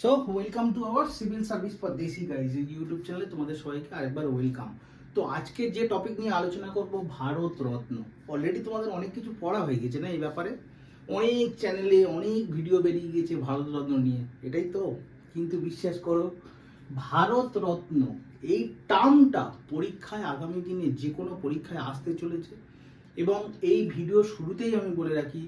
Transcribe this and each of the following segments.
So welcome to our civil service for desi guys YouTube চ্যানেলে তোমাদের সবাইকে আরেকবার ওয়েলকাম তো আজকে যে টপিক নিয়ে আলোচনা করব ভারত রত্ন। অলরেডি তোমাদের অনেক কিছু পড়া হয়ে গেছে না এই ব্যাপারে? অনেক চ্যানেলে অনেক ভিডিও বেরিয়ে গেছে ভারত রত্ন নিয়ে। এটাই তো? কিন্তু বিশ্বাস করো, ভারত রত্ন এই টার্মটা পরীক্ষায় আগামী দিনে যে কোনো পরীক্ষায় আসতে চলেছে। এবং এই ভিডিও শুরুতেই আমি বলে রাখি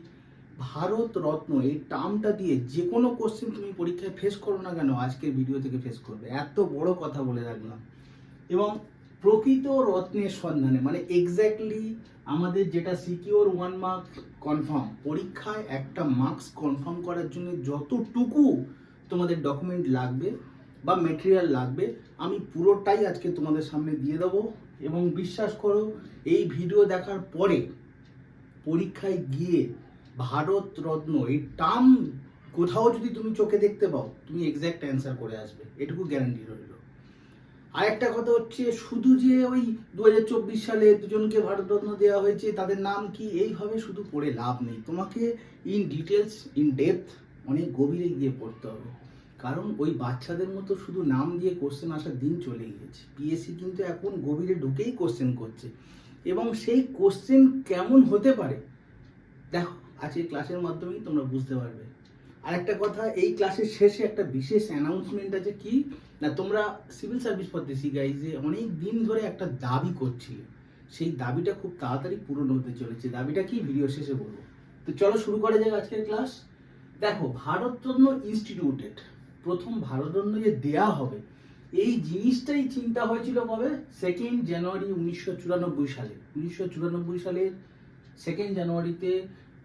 ভারত রত্ন, এই টার্মটা দিয়ে যে কোনো কোশ্চেন তুমি পরীক্ষায় ফেস করো না কেন, আজকের ভিডিও থেকে ফেস করবে। এত বড় কথা বলে রাখলাম। এবং প্রকৃত রত্নের সন্ধানে মানে এক্স্যাক্টলি আমাদের যেটা সিকিওর ওয়ান মার্ক কনফার্ম পরীক্ষায় একটা মার্কস কনফার্ম করার জন্য যতটুকু তোমাদের ডকুমেন্ট লাগবে বা মেটেরিয়াল লাগবে, আমি পুরোটাই আজকে তোমাদের সামনে দিয়ে দেবো। এবং বিশ্বাস করো, এই ভিডিও দেখার পরে পরীক্ষায় গিয়ে ভারত রত্ন এই টার্ম কোথাও যদি তুমি চোখে দেখতে পাও, তুমি এক্স্যাক্ট অ্যান্সার করে আসবে। এটুকু গ্যারান্টি রইল। আর একটা কথা হচ্ছে, শুধু যে ওই দু হাজার চব্বিশ সালে দুজনকে ভারতরত্ন দেওয়া হয়েছে, তাদের নাম কি এইভাবে শুধু পড়ে লাভ নেই? তোমাকে ইন ডিটেলস ইন ডেপথ অনেক গভীরে গিয়ে পড়তে হবে। কারণ ওই বাচ্চাদের মতো শুধু নাম দিয়ে কোশ্চেন আসার দিন চলে গিয়েছে পিএসসি কিন্তু এখন গভীরে ঢুকেই কোশ্চেন করছে। এবং সেই কোশ্চেন কেমন হতে পারে? দেখো আজকের ক্লাসের মাধ্যমেই তোমরা বুঝতে পারবে। আর একটা কথা, এই ক্লাসের শেষে একটা বিশেষ অ্যানাউন্সমেন্ট আছে কি? না, তোমরা সিভিল সার্ভিস পদ্ধতি গাইজে অনেক দিন ধরে একটা দাবি করছিলে। সেই দাবিটা খুব তাড়াতাড়ি পূরণ হতে চলেছে। দাবিটা কি? ভিডিও শেষে বলব। তো চলো শুরু করা যাক আজকের ক্লাস দেখো, ভারতরত্ন ইনস্টিটিউটেড প্রথম ভারতরত্ন যে দেয়া হবে, এই জিনিসটাই চিন্তা হয়েছিল কবে? সেকেন্ড জানুয়ারি উনিশশো চুরানব্বই সালে। উনিশশো চুরানব্বই সালের সেকেন্ড জানুয়ারিতে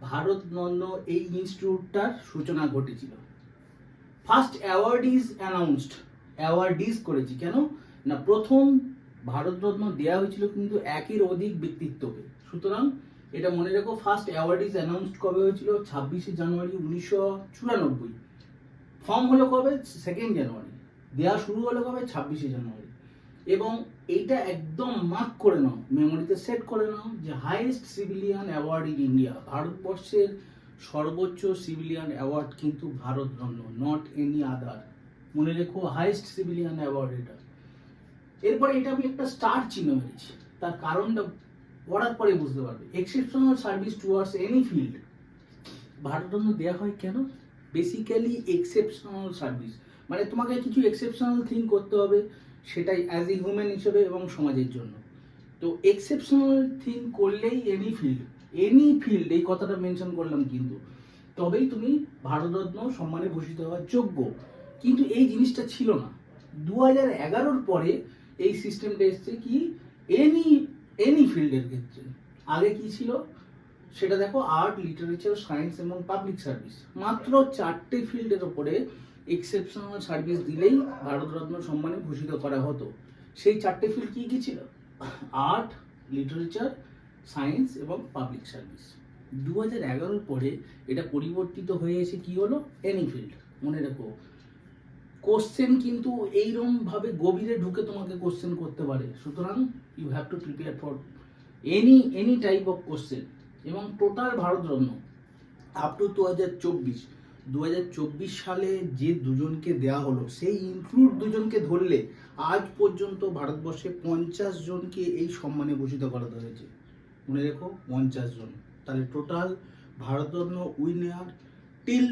ভারতরত্ন এই ইনস্টিটিউটটার সূচনা ঘটেছিল। First award is announced award is করেছি। কেন? না, প্রথম ভারতরত্ন দেওয়া হয়েছিল কিন্তু একের অধিক ব্যক্তিত্বকে। সুতরাং এটা মনে রেখো ফার্স্ট অ্যাওয়ার্ড ইজ অ্যানাউন্সড কবে হয়েছিল? ছাব্বিশে জানুয়ারি উনিশশো চুরানব্বই। ফর্ম হলো কবে? সেকেন্ড জানুয়ারি দেওয়া শুরু হলো কবে? ছাব্বিশে জানুয়ারি। এবং এইটা একদম মার্ক করে নাও মেমোরিতে সেট করে নাও যে highest civilian award in India ভারতবর্ষের সর্বোচ্চ সিভিলিয়ান অ্যাওয়ার্ড কিন্তু ভারতরত্ন নট এনি আদার মনে রেখো হাইয়েস্ট সিভিলিয়ান অ্যাওয়ার্ড এটা। এরপরে এটা আমি একটা স্টার চিহ্ন মেরেছি, তার কারণটা পড়ার পরে বুঝতে পারবে। Exceptional service towards any field Bharat Ratna দেওয়া হয় কেন? বেসিক্যালি এক্সেপশনাল সার্ভিস মানে তোমাকে কিছু এক্সেপশনাল থিং করতে হবে সেটাই অ্যাজ এ হিউম্যান হিসেবে এবং সমাজের জন্য। তো এক্সেপশনাল থিং করলেই এনি ফিল্ড এনি ফিল্ড এই কথাটা মেনশন করলাম কিন্তু। তবেই তুমি ভারতরত্ন সম্মানে ভূষিত হওয়ার যোগ্য। কিন্তু এই জিনিসটা ছিল না। দু হাজার এগারোর পরে এই সিস্টেমটা এসছে কি? এনি এনি ফিল্ডের ক্ষেত্রে। আগে কি ছিল? সেটা দেখো আর্ট লিটারেচার সায়েন্স এবং পাবলিক সার্ভিস মাত্র চারটে ফিল্ডের ওপরে এক্সেপশনাল সার্ভিস দিলেই ভারতরত্ন সম্মানে ভূষিত করা হতো। সেই চারটে ফিল্ড কী কী ছিল? আর্ট লিটারেচার সায়েন্স এবং পাবলিক সার্ভিস দু হাজার পরে এটা পরিবর্তিত হয়ে এসে কি হলো? এনি ফিল্ড মনে রেখো। কোশ্চেন কিন্তু এইরকম ভাবে গভীরে ঢুকে তোমাকে কোশ্চেন করতে পারে। সুতরাং you have to prepare for any any type of question এবং টোটাল ভারতরত্ন আপ টু দু হাজার চব্বিশ। দু হাজার চব্বিশ সালে যে দুজনকে দেয়া হলো, সেই ইনক্লুড দুজনকে ধরলে আজ পর্যন্ত ভারতবর্ষে পঞ্চাশ জনকে এই সম্মানে ভূষিত করা হয়েছে। মনে রেখো, পঞ্চাশ জন। তাহলে টোটাল ভারতরত্ন উইনার টিল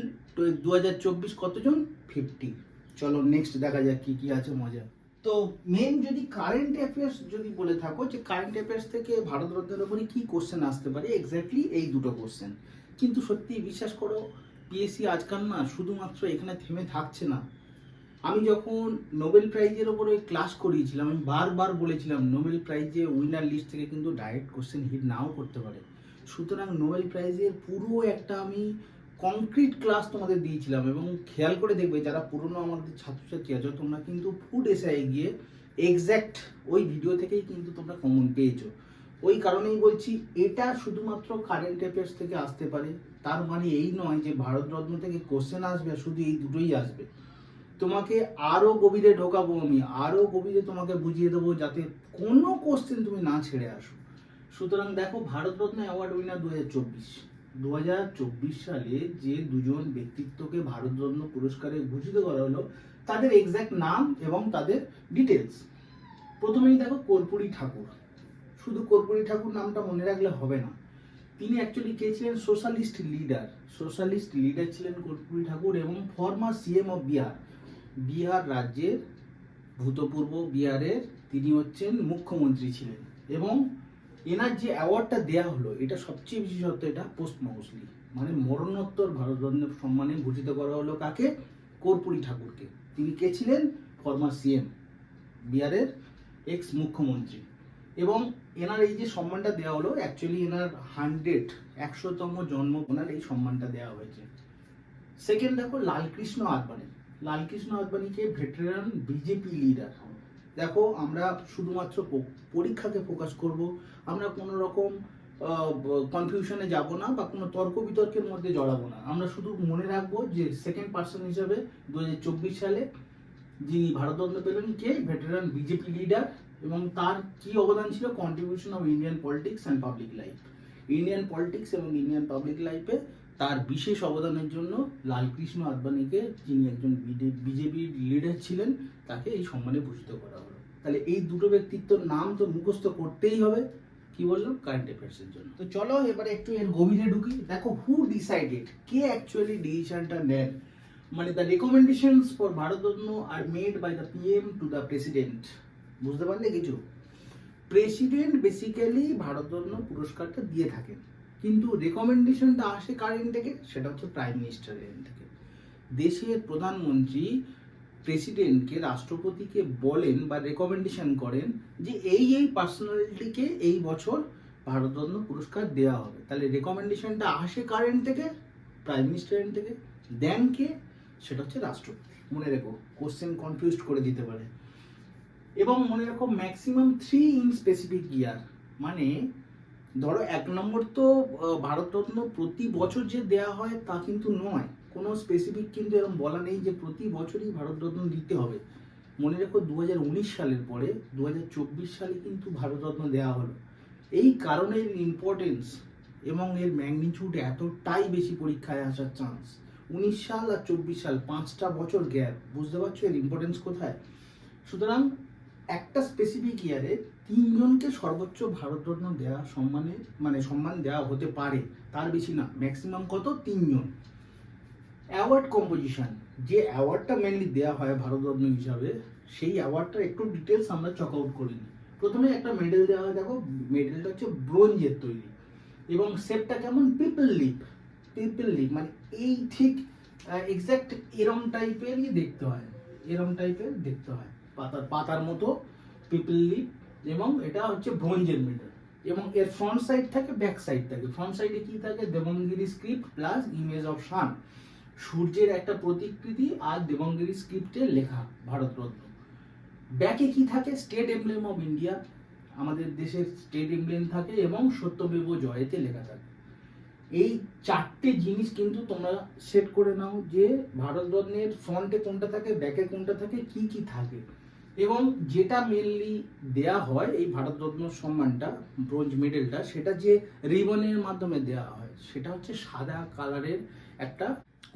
দু হাজার চব্বিশ কতজন? ফিফটি চলো নেক্সট দেখা যাক কি কি আছে মজা। তো মেন যদি কারেন্ট অ্যাফেয়ার্স যদি বলে থাকো, যে কারেন্ট অ্যাফেয়ার্স থেকে ভারতরত্নের উপরে কি কোশ্চেন আসতে পারে? এক্স্যাক্টলি এই দুটো কোশ্চেন কিন্তু সত্যি বিশ্বাস করো পিএসসি আজকাল না শুধুমাত্র এখানে থেমে থাকছে না। আমি যখন নোবেল প্রাইজের ওপরে ক্লাস করিয়েছিলাম, আমি বারবার বলেছিলাম নোবেল প্রাইজে উইনার লিস্ট থেকে কিন্তু ডাইরেক্ট কোশ্চেন হিট নাও করতে পারে। সুতরাং নোবেল প্রাইজের পুরো একটা আমি কংক্রিট ক্লাস তোমাদের দিয়েছিলাম এবং খেয়াল করে দেখবে, যারা পুরনো আমাদের ছাত্রছাত্রী আছো, তোমরা কিন্তু ফুড এসআই গিয়ে এক্স্যাক্ট ওই ভিডিও থেকেই কিন্তু তোমরা কমন পেয়েছ। ওই কারণেই বলছি, এটা শুধুমাত্র কারেন্ট অ্যাফেয়ার্স থেকে আসতে পারে। তার মানে এই নয় যে ভারতরত্ন থেকে কোশ্চেন আসবে শুধু এই দুটোই আসবে। তোমাকে আরও গভীরে ঢোকাবো আমি আরও গভীরে তোমাকে বুঝিয়ে দেবো যাতে কোনো কোশ্চেন তুমি না ছেড়ে আসো। সুতরাং দেখো, ভারতরত্ন অ্যাওয়ার্ড উইনার দু হাজার চব্বিশ। দু হাজার চব্বিশ সালে যে দুজন ব্যক্তিত্বকে ভারতরত্ন পুরস্কারে ভূষিত করা হলো, তাদের এক্স্যাক্ট নাম এবং তাদের ডিটেলস প্রথমেই দেখো কর্পূরী ঠাকুর। শুধু কর্পূরী ঠাকুর নামটা মনে রাখলে হবে না। তিনি অ্যাকচুয়ালি কে ছিলেন? সোশ্যালিস্ট লিডার সোশ্যালিস্ট লিডার ছিলেন কর্পূরী ঠাকুর এবং former CM of Bihar Bihar রাজ্যের ভূতপূর্ব বিহারের তিনি হচ্ছেন মুখ্যমন্ত্রী ছিলেন এবং এনার যে অ্যাওয়ার্ডটা দেয়া হলো, এটা সবচেয়ে বিশেষত্ব এটা পোস্ট মৌসলি মানে মরণোত্তর ভারতরত্নের সম্মানে ভূষিত করা হলো কাকে? কর্পূরী ঠাকুরকে। তিনি কে ছিলেন? ফর্মার সিএম বিহারের এক্স মুখ্যমন্ত্রী এবং এনার এই যে সম্মানটা দেওয়া হলো অ্যাকচুয়ালি এনার হান্ড্রেড একশোতম জন্ম ওনার এই সম্মানটা দেওয়া হয়েছে। সেকেন্ড দেখো, লালকৃষ্ণ আদবানি। লালকৃষ্ণ আদবানিকে ভেটেরান বিজেপি লিডার দেখো, আমরা শুধুমাত্র পরীক্ষাকে ফোকাস করব। আমরা কোনো রকম কনফিউশনে যাব না বা কোনো তর্ক বিতর্কের মধ্যে জড়াবো না। আমরা শুধু মনে রাখব যে সেকেন্ড পার্সন হিসাবে দু হাজার চব্বিশ সালে যিনি ভারতরত্ন পেলেন, কে? ভেটেরান বিজেপি লিডার এবং তার কি অবদান ছিল? Contribution of Indian politics and public life Indian politics এবং ইন্ডিয়ান পাবলিক লাইফে তার বিশেষ অবদানের জন্য লালকৃষ্ণ আদবানিকে, যিনি একজন বিজেপির লিডার ছিলেন, তাকে এই সম্মানে ভূষিত করা হলো। তাহলে এই দুটো ব্যক্তিত্বর নাম তো মুখস্থ করতেই হবে। কি বললাম? কারেন্ট অ্যাফেয়ার্সের জন্য। তো চলো এবারে একটু এর গভীরে ঢুকি। দেখো হু ডিসাইডেড কে অ্যাকচুয়ালি ডিসিশনটা নেন? মানে the recommendations for Bharat Ratna are made by the PM to the president বুঝতে পারলে কিছু? প্রেসিডেন্ট বেসিক্যালি ভারতরত্ন পুরস্কারটা দিয়ে থাকেন। কিন্তু রেকমেন্ডেশনটা আসে কার থেকে? সেটা হচ্ছে প্রাইম মিনিস্টারের থেকে। দেশের প্রধানমন্ত্রী প্রেসিডেন্টকে রাষ্ট্রপতিকে বলেন বা রেকমেন্ডেশন করেন যে এই এই পার্সোনালিটিকে এই বছর ভারতরত্ন পুরস্কার দেওয়া হবে। তাহলে রেকমেন্ডেশনটা আসে কার এন্ড থেকে? প্রাইম মিনিস্টার এন্ড থেকে। দেন কে? সেটা হচ্ছে রাষ্ট্রপতি। মনে রেখো কোশ্চেন কনফিউজ করে দিতে পারে। এবং মনে রাখো maximum three in specific year মানে ধরো এক নম্বর তো ভারতরত্ন প্রতি বছর যে দেয়া হয় তা কিন্তু নয়। কোনো স্পেসিফিক কিন্তু এরকম বলা নেই যে প্রতি বছরই ভারতরত্ন দিতে হবে। মনে রেখো দু হাজার উনিশ সালের পরে দু হাজার চব্বিশ সালে কিন্তু ভারতরত্ন দেওয়া হলো। এই কারণে ইম্পর্টেন্স এবং এর ম্যাগনিটিউড এতটাই বেশি পরীক্ষায় আসার চান্স উনিশ সাল আর চব্বিশ সাল, পাঁচটা বছর গ্যাপ বুঝতে পারছ এর ইম্পর্টেন্স কোথায়? সুতরাং একটা স্পেসিফিক ইয়ারে তিনজনকে সর্বোচ্চ ভারতরত্ন দেওয়া সম্মানে মানে সম্মান দেওয়া হতে পারে। তার বেশি না ম্যাক্সিমাম কত? তিনজন। অ্যাওয়ার্ড কম্পোজিশন যে অ্যাওয়ার্ডটা মেনলি দেওয়া হয় ভারতরত্ন হিসাবে, সেই অ্যাওয়ার্ডটা একটু ডিটেলস আমরা চক আউট করে নিই। প্রথমে একটা মেডেল দেওয়া হয়, দেখো মেডেলটা হচ্ছে ব্রোঞ্জের তৈরি। এবং শেপটা কেমন? পিপল লিপ পিপল লিপ মানে এই ঠিক এক্স্যাক্ট এরম টাইপেরই দেখতে হয়, এরম টাইপের দেখতে হয়। পাতার পাতার মতো, পিপল লিপ, এবং এটা হচ্ছে ব্রোঞ্জের মেডেল এবং এর ফ্রন্ট সাইড থাকে ব্যাক সাইড থাকে। ফ্রন্ট সাইডে কি থাকে? Devanagari script plus image of sun সূর্যের একটা প্রতিকৃতি আর দেবঙ্গিরি স্ক্রিপ্টে লেখা, ভারতরত্ন। ব্যাকে কি থাকে? স্টেট এমব্লেম অফ ইন্ডিয়া আমাদের দেশের স্টেট এমব্লেম থাকে এবং সত্যমেব জয়েতে লেখা থাকে। এই চারটে জিনিস কিন্তু তোমরা সেট করে নাও যে ভারতরত্নের ফ্রন্টে কোনটা থাকে ব্যাকে কোনটা থাকে, কি কি থাকে। এবং যেটা মেনলি দেয়া হয় এই ভারতরত্ন সম্মানটা ব্রোঞ্জ মেডেলটা সেটা যে রিবনের মাধ্যমে দেওয়া হয়, সেটা হচ্ছে সাদা কালারের একটা।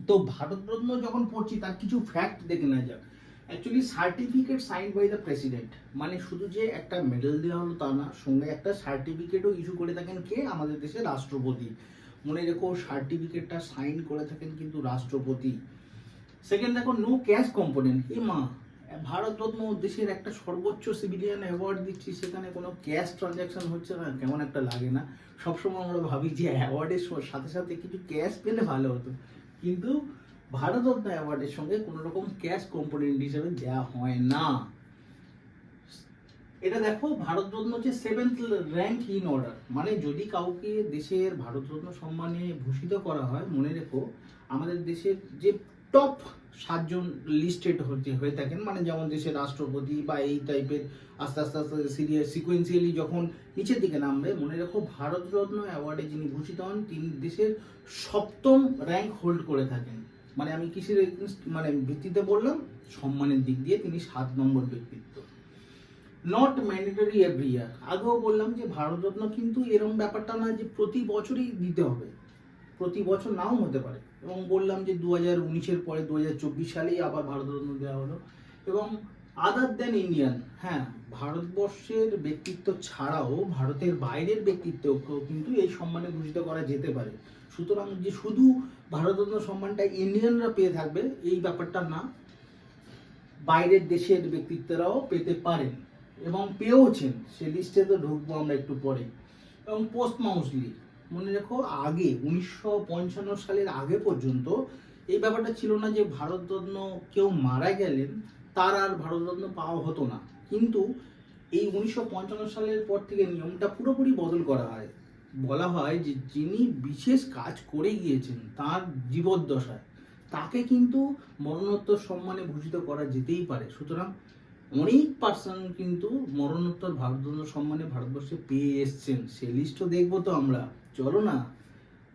তো ভারতরত্ন যখন পড়ছি, তার কিছু ফ্যাক্ট দেখে নেওয়া যাক। Actually certificate sign by the president মানে শুধু যে একটা মেডেল দেওয়া হলো তা না, সঙ্গে একটা সার্টিফিকেটও ইস্যু করে থাকেন কে? আমাদের দেশের রাষ্ট্রপতি। মনে রেখো সার্টিফিকেটটা সাইন করে থাকেন কিন্তু রাষ্ট্রপতি। সেকেন্ড দেখো নো ক্যাশ কম্পোনেন্ট এ মা ভারতরত্ন দেশের একটা সর্বোচ্চ সিভিলিয়ান অ্যাওয়ার্ড দিচ্ছি, সেখানে কোনো ক্যাশ ট্রানজ্যাকশন হচ্ছে না, কেমন একটা লাগে না। সবসময় আমরা ভাবি যে অ্যাওয়ার্ডের সাথে সাথে কিছু ক্যাশ পেলে ভালো হতো। কিন্তু ভারতরত্ন অ্যাওয়ার্ডের সঙ্গে কোনো রকম ক্যাশ কম্পোনেন্ট হিসেবে দেওয়া হয় না। এটা দেখো ভারতরত্ন হচ্ছে সেভেন্থ র্যাঙ্ক ইন অর্ডার মানে যদি কাউকে দেশের ভারতরত্ন সম্মানে ভূষিত করা হয়, মনে রেখো, আমাদের দেশের যে টপ সাতজন লিস্টেড হতে হয়ে থাকেন। মানে যেমন দেশের রাষ্ট্রপতি বা এই টাইপের আস্তে আস্তে আস্তে সিরিয়াস সিকোয়েন্সিয়ালি যখন নিচের দিকে নামবে, মনে রেখো ভারতরত্ন অ্যাওয়ার্ডে যিনি ভূষিত হন, তিনি দেশের সপ্তম র্যাঙ্ক হোল্ড করে থাকেন। মানে আমি কিসের মানে ভিত্তিতে বললাম, সম্মানের দিক দিয়ে তিনি সাত নম্বর ব্যক্তিত্ব। নট ম্যান্ডেটরি এভরি ইয়ার আগেও বললাম যে ভারতরত্ন কিন্তু এরকম ব্যাপারটা না যে প্রতি বছরই দিতে হবে। প্রতি বছর নাও হতে পারে। এবং বললাম যে দু হাজার উনিশের পরে দু হাজার চব্বিশ সালেই আবার ভারতরত্ন দেওয়া হলো। এবং আদার দেন ইন্ডিয়ান হ্যাঁ ভারতবর্ষের ব্যক্তিত্ব ছাড়াও ভারতের বাইরের ব্যক্তিত্বকেও কিন্তু এই সম্মানে ভূষিত করা যেতে পারে। সুতরাং যে শুধু ভারতরত্ন সম্মানটা ইন্ডিয়ানরা পেয়ে থাকবে, এই ব্যাপারটা না, বাইরের দেশের ব্যক্তিত্বরাও পেতে পারেন এবং পেয়েওছেন। সে লিস্টে তো ঢুকবো আমরা একটু পরে। এবং পোস্ট মাউসলি মনে রেখো, আগে, উনিশশো পঞ্চান্ন সালের আগে পর্যন্ত এই ব্যাপারটা ছিল না যে ভারতরত্ন কেউ মারা গেলেন, তার আর ভারতরত্ন পাওয়া হতো না। কিন্তু এই উনিশশো পঞ্চান্ন সালের পর থেকে নিয়মটা পুরোপুরি বদল করা হয়। বলা হয় যে, যিনি বিশেষ কাজ করে গিয়েছেন, তার জীবদ্দশায়, তাকে কিন্তু মরণোত্তর সম্মানে ভূষিত করা যেতেই পারে। সুতরাং অনেক পার্সন কিন্তু মরণোত্তর ভারতরত্ন সম্মানে ভারতবর্ষে পেয়ে এসছেন। সে লিস্টও দেখব তো আমরা। চলো না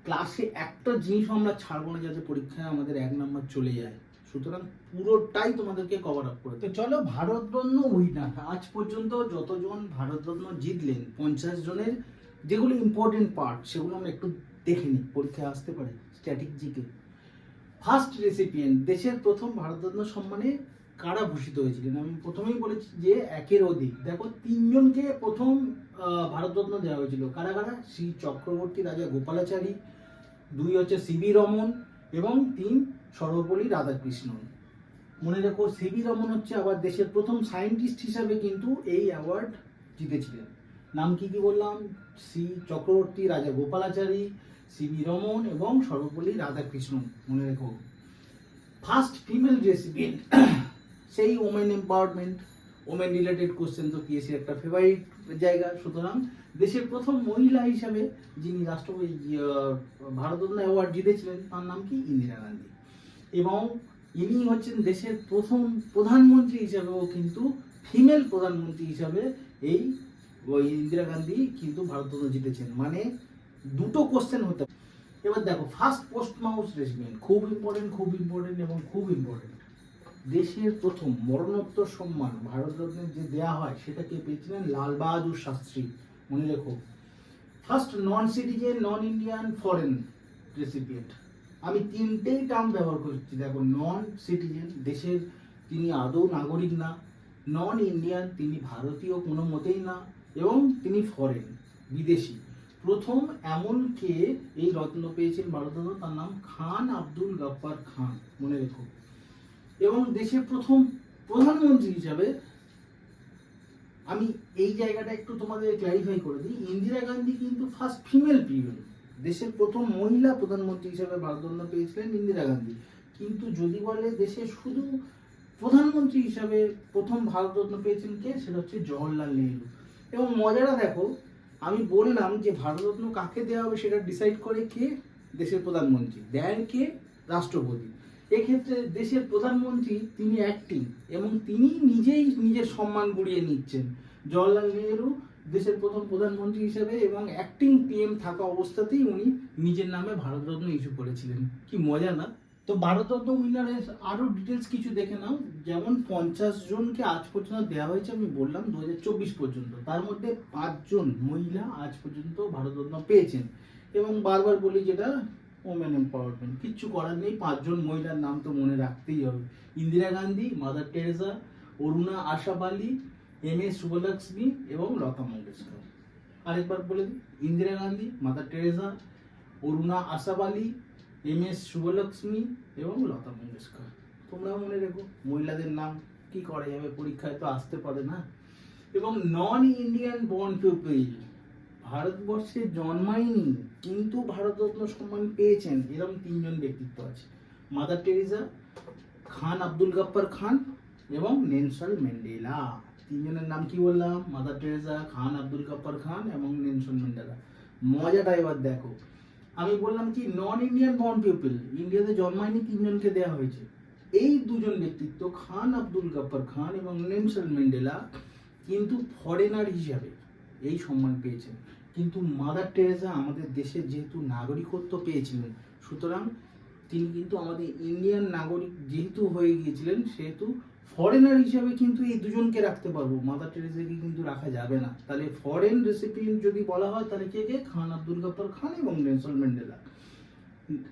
ক্লাসে একটা জিনিস আমরা ছাড়বো না যাতে পরীক্ষায় আমাদের এক নম্বর চলে যায়। সুতরাং পুরোটাই তোমাদেরকে কভার আপ করে তো চলো, ভারতরত্ন উইনার আজ পর্যন্ত যতজন ভারতরত্ন জিতলেন, পঞ্চাশ জনের যেগুলো ইম্পর্টেন্ট পার্ট সেগুলো আমরা একটু দেখে নিই। পরীক্ষায় আসতে পারে স্ট্যাটিক জিকে। ফার্স্ট রেসিপিয়েন্ট দেশের প্রথম ভারতরত্ন সম্মানে কারা ভূষিত হয়েছিলেন? আমি প্রথমেই বলেছি যে একের অধিক। দেখো, তিনজনকে প্রথম ভারতরত্ন দেওয়া হয়েছিল। কারা কারা? শ্রী চক্রবর্তী রাজা গোপালাচারী, দুই হচ্ছে সিবি রমন এবং তিন সর্বপল্লী রাধাকৃষ্ণন। মনে রেখো সিবি রমন হচ্ছে আবার দেশের প্রথম সায়েন্টিস্ট হিসাবে কিন্তু এই অ্যাওয়ার্ড জিতেছিলেন। নাম কি কি বললাম? শ্রী চক্রবর্তী রাজা গোপালাচারী সিবি রমন এবং সর্বপল্লী রাধাকৃষ্ণন। মনে রেখো। ফার্স্ট ফিমেল রেসিপিয়েন্ট সেই women empowerment women related question তো পিএসসি একটা ফেভারিট জায়গা। সুতরাং দেশের প্রথম মহিলা হিসাবে যিনি রাষ্ট্রপতি আহ, ভারতরত্ন অ্যাওয়ার্ড জিতেছিলেন তার নাম কি? ইন্দিরা গান্ধী। এবং ইনি হচ্ছেন দেশের প্রথম প্রধানমন্ত্রী হিসাবেও কিন্তু ফিমেল প্রধানমন্ত্রী হিসাবে এই ইন্দিরা গান্ধী কিন্তু ভারতরত্ন জিতেছেন। মানে দুটো কোশ্চেন হতে এবার দেখো ফার্স্ট পোস্ট মাউস রেসিপিয়েন্ট খুব ইম্পর্টেন্ট খুব ইম্পর্টেন্ট এবং খুব ইম্পর্টেন্ট দেশের প্রথম মরণোত্তর সম্মান ভারতরত্নের যে দেয়া হয় সেটাকে পেয়েছিলেন? লাল বাহাদুর শাস্ত্রী। মনে রেখো। First non citizen non Indian foreign recipient আমি তিনটেই টার্ম ব্যবহার করছি, দেখো। নন সিটিজেন দেশের তিনি আদৌ নাগরিক না। নন ইন্ডিয়ান তিনি ভারতীয় কোনো মতেই না। এবং তিনি ফরেন বিদেশি। প্রথম এমন কে এই রত্ন পেয়েছেন ভারতরত্ন? তার নাম খান আব্দুল গাফফার খান। মনে রেখো। এবং দেশের প্রথম প্রধানমন্ত্রী হিসাবে আমি এই জায়গাটা একটু তোমাদের ক্ল্যারিফাই করে দিই। ইন্দিরা গান্ধী কিন্তু ফার্স্ট ফিমেল পিএম দেশের প্রথম মহিলা প্রধানমন্ত্রী হিসাবে ভারতরত্ন পেয়েছিলেন ইন্দিরা গান্ধী। কিন্তু যদি বলে দেশের শুধু প্রধানমন্ত্রী হিসাবে প্রথম ভারতরত্ন পেয়েছেন কে? সেটা হচ্ছে জওহরলাল নেহরু। এবং মজাটা দেখো, আমি বললাম যে ভারতরত্ন কাকে দেওয়া হবে সেটা ডিসাইড করে কে? দেশের প্রধানমন্ত্রী। দেন কে? রাষ্ট্রপতি। এক্ষেত্রে দেশের প্রধানমন্ত্রী তিনি অ্যাক্টিং এবং তিনি নিজেই নিজের সম্মান গুড়িয়ে নিচ্ছেন। জওয়াহরলাল নেহরু দেশের প্রথম প্রধানমন্ত্রী হিসেবে এবং অ্যাক্টিং পিএম থাকা অবস্থাতেই উনি নিজের নামে ভারতরত্ন ইস্যু করেছিলেন। কি মজা না? তো ভারতরত্ন উইনারের আরও ডিটেলস কিছু দেখে নাও। যেমন পঞ্চাশ জনকে আজ পর্যন্ত দেওয়া হয়েছে, আমি বললাম দু হাজার চব্বিশ পর্যন্ত। তার মধ্যে পাঁচজন মহিলা আজ পর্যন্ত ভারতরত্ন পেয়েছেন। এবং বারবার বলি যেটা ওমেন এম্পাওয়ারমেন্ট কিচ্ছু করার নেই, পাঁচজন মহিলার নাম তো মনে রাখতেই হবে। Indira Gandhi Mother Teresa Aruna Asaf Ali M S Subhalakshmi এবং লতা মঙ্গেশকর। আরেকবার বলে দিই, Indira Gandhi Mother Teresa Aruna Asaf Ali M S Subhalakshmi এবং লতা মঙ্গেশকর। তোমরাও মনে রেখো, মহিলাদের নাম কি করা যাবে? পরীক্ষায় তো আসতে পারে না। এবং নন ইন্ডিয়ান বর্ন পিপল ভারতবর্ষে জন্মায়নি। কিন্তু ভারতরত্ন সম্মান পেয়েছেন এরকম তিনজন ব্যক্তিত্ব আছে। মাদার টেরিজা খান আব্দুল গাপ্পার খান এবং নেলসন ম্যান্ডেলা। তিনজনের নাম কি বললাম? মাদার টেরেজা খান আব্দুল গাপ্পার খান এবং নেলসন ম্যান্ডেলা। মজাটা এবার দেখো। আমি বললাম কি নন ইন্ডিয়ান বর্ন পিপল ইন্ডিয়াতে জন্মায়নি তিনজনকে দেওয়া হয়েছে। এই দুজন ব্যক্তিত্ব, খান আব্দুল গাপ্পার খান এবং নেলসন ম্যান্ডেলা, কিন্তু ফরেনার হিসাবে এই সম্মান পেয়েছেন। কিন্তু মাদার টেরেসা আমাদের দেশের যেহেতু নাগরিকত্ব পেয়েছিলেন, সুতরাং তিনি কিন্তু আমাদের ইন্ডিয়ান নাগরিক যেহেতু হয়ে গিয়েছিলেন, সেহেতু ফরেনার হিসাবে কিন্তু এই দুজনকে রাখতে পারব। মাদার টেরেসাকে কিন্তু রাখা যাবে না। তাহলে ফরেন রেসিপিয়েন্ট যদি বলা হয়, তাহলে কে কে? খান আব্দুল গাফার খান এবং Nelson Mandela.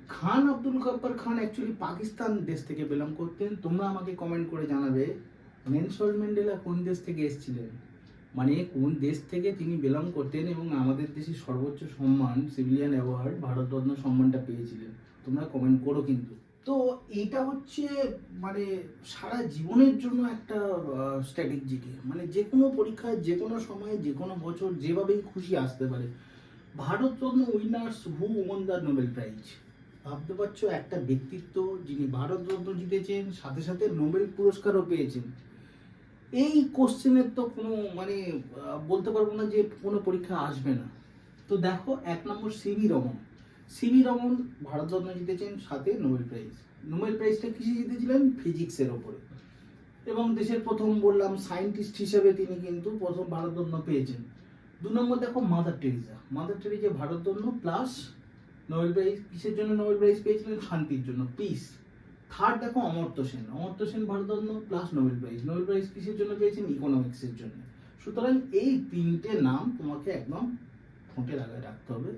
Khan Abdul Ghaffar Khan actually Pakistan দেশ থেকে বিলং করতেন। তোমরা আমাকে কমেন্ট করে জানাবে, নেলসন ম্যান্ডেলা কোন দেশ থেকে এসেছিলেন? মানে কোন দেশ থেকে তিনি বিলং করতেন এবং আমাদের দেশের সর্বোচ্চ সম্মান সিভিলিয়ান অ্যাওয়ার্ড ভারতরত্ন সম্মানটা পেয়েছিলেন। তোমরা কমেন্ট করো কিন্তু। তো এইটা হচ্ছে মানে সারা জীবনের জন্য একটা স্ট্র্যাটেজি মানে যে কোনো পরীক্ষায়, যে কোনো সময়ে, যে কোনো বছর যেভাবেই খুশি আসতে পারে। Bharat Ratna winners who won the Nobel prize ভাবতে পারছ, একটা ব্যক্তিত্ব যিনি ভারতরত্ন জিতেছেন, সাথে সাথে নোবেল পুরস্কারও পেয়েছেন। এই কোশ্চেনের তো কোনো মানে বলতে পারব না যে কোনো পরীক্ষা আসবে না। তো দেখো, এক নম্বর সিভি রমন। সিভি রমন ভারতরত্ন জিতেছেন সাথে নোবেল প্রাইজ। নোবেল প্রাইজটা কিসে জিতেছিলেন? ফিজিক্সের ওপরে। এবং দেশের প্রথম বললাম সায়েন্টিস্ট হিসেবে তিনি কিন্তু প্রথম ভারতরত্ন পেয়েছেন। দু নম্বর দেখো mother Teresa mother Teresa Bharat Ratna plus Nobel prize. কিসের জন্য নোবেল প্রাইজ পেয়েছিলেন? শান্তির জন্য। পিস থার্ড দেখো Amartya Sen. Amartya Sen Bharat Ratna plus Nobel prize Nobel prize কিসের জন্য পেয়েছেন? ইকোনমিক্সের জন্য। সুতরাং এই তিনটে নাম তোমাকে একদম ঠোঁটে লাগায় রাখতে হবে।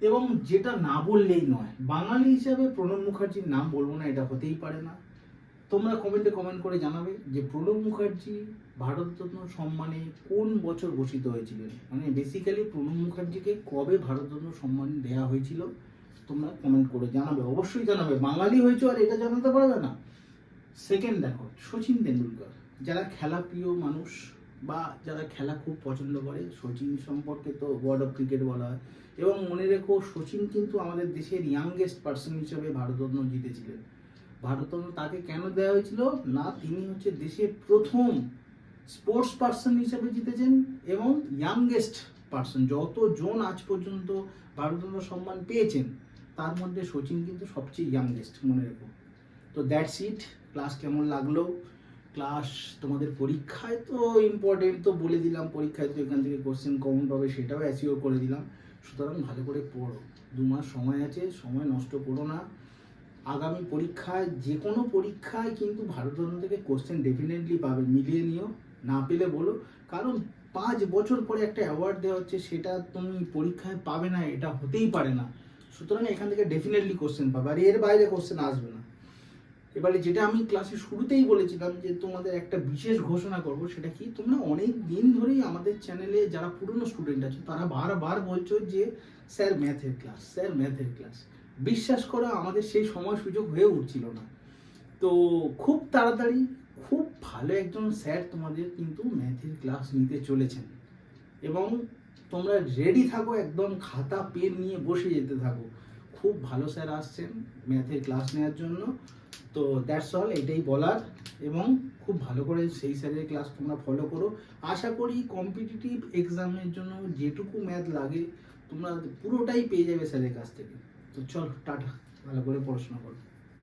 এবং যেটা না বললেই নয়, বাঙালি হিসাবে প্রণব মুখার্জির নাম বলব না, এটা হতেই পারে না। তোমরা কমেন্টে কমেন্ট করে জানাবে যে প্রণব মুখার্জি ভারতরত্ন সম্মানে কোন বছর ঘোষিত হয়েছিলেন? মানে বেসিক্যালি প্রণব মুখার্জিকে কবে ভারতরত্ন সম্মান দেওয়া হয়েছিল? তোমরা কমেন্ট করে জানাবে, অবশ্যই জানাবে। বাঙালি হয়েছে আর এটা জানাতে পারবে না। সেকেন্ড দেখো সচিন তেন্ডুলকর। যারা খেলা প্রিয় মানুষ বা যারা খেলা খুব পছন্দ করে সচিন সম্পর্কে তো গড অফ ক্রিকেট বলা হয়। এবং মনে রেখো সচিন কিন্তু আমাদের দেশের ইয়াংগেস্ট পার্সন হিসেবে ভারতরত্ন জিতেছিলেন। ভারতরত্ন তাকে কেন দেওয়া হয়েছিল? না, তিনি হচ্ছে দেশের প্রথম স্পোর্টস পার্সন হিসেবে জিতেছেন এবং ইয়াংগেস্ট পার্সন যতজন আজ পর্যন্ত ভারতরত্ন সম্মান পেয়েছেন তার মধ্যে সচিন কিন্তু সবচেয়ে ইয়াংগেস্ট মনে রেখো। তো দ্যাটস ইট ক্লাস কেমন লাগল? ক্লাস তোমাদের পরীক্ষায় তো ইম্পর্টেন্ট তো বলে দিলাম, পরীক্ষায় তো এখান থেকে কোশ্চেন কমন পাবে সেটাও অ্যাসিওর করে দিলাম। সুতরাং ভালো করে পড়ো। দু মাস সময় আছে, সময় নষ্ট করো না। আগামী পরীক্ষায় যে কোনো পরীক্ষায় কিন্তু ভারতরত্ন থেকে কোশ্চেন ডেফিনেটলি পাবে, মিলিয়ে নিও, না পেলে বলো। কারণ পাঁচ বছর পরে একটা অ্যাওয়ার্ড দেওয়া হচ্ছে, সেটা তুমি পরীক্ষায় পাবে না, এটা হতেই পারে না। সুতরাং এখান থেকে ডেফিনেটলি কোশ্চেন পাবে, আর এর বাইরে কোশ্চেন আসবে না। এবারে যেটা আমি ক্লাসের শুরুতেই বলেছিলাম যে তোমাদের একটা বিশেষ ঘোষণা করব, সেটা কি তোমরা অনেক দিন ধরেই আমাদের চ্যানেলে যারা পুরনো স্টুডেন্ট আছে, তারা বারবার বলছো যে, স্যার ম্যাথের ক্লাস স্যার ম্যাথের ক্লাস বিশ্বাস করো, আমাদের সেই সময় সুযোগ হয়ে উঠছিল না। তো খুব তাড়াতাড়ি, খুব ভালো একজন স্যার তোমাদের কিন্তু ম্যাথের ক্লাস নিতে চলেছেন। এবং তোমরা রেডি থাকো, একদম খাতা পেন নিয়ে বসে যেতে থাকো। খুব ভালো স্যার আসছেন ম্যাথের ক্লাস নেওয়ার জন্য। তো দ্যাটস অল এটাই বলার। এবং খুব ভালো করে সেই স্যারের ক্লাস তোমরা ফলো করো। আশা করি কম্পিটিটিভ এক্সামের জন্য যেটুকু ম্যাথ লাগে, তোমরা পুরোটাই পেয়ে যাবে স্যারের কাছ থেকে। তো চল, টাটা। ভালো করে পড়াশোনা করো।